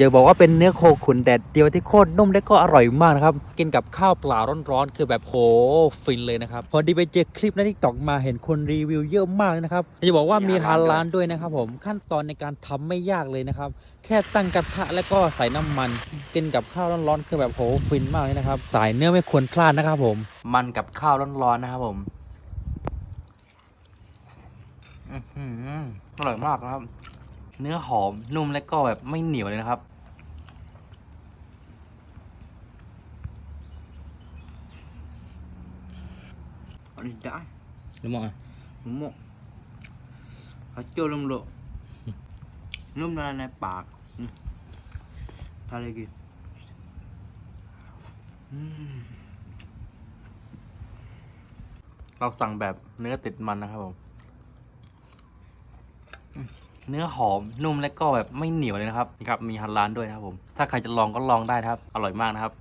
เดี๋ยวบอกว่าเป็นเนื้อโคขุนแดดเดียวที่โคตรนุ่มและก็อร่อยมากนะครับ กินกับข้าวเปล่าร้อนๆคือแบบโหฟินเลยนะครับ พอดีไปเจอคลิปในทิกตอกมาเห็นคนรีวิวเยอะมากเลยนะครับจะบอกว่ามีฮาลานด้วยนะครับผมขั้นตอนในการทำไม่ยากเลยนะครับ แค่ตั้งกระทะแล้วก็ใส่น้ำมัน กินกับข้าวร้อนๆคือแบบโหฟินมากเลยนะครับ สายเนื้อไม่ควรพลาดนะครับผม มันกับข้าวร้อนๆนะครับผมอร่อยมากนะครับ เนื้อหอมนุ่มและก็แบบไม่เหนียวเลยนะครับ Ở đây đã Đúng rồi. Đúng không? Phải cho lông lộ Lông này này bạc Ừ. Tha đây kìa Ừm. เราสั่งแบบเนื้อติดมันนะครับผมอืมเนื้อหอมนุ่มและก็แบบไม่เหนียวเลยนะครับนี่ครับ มีฮันลานด้วยนะครับผม ถ้าใครจะลองก็ลองได้นะครับ อร่อยมากนะครับ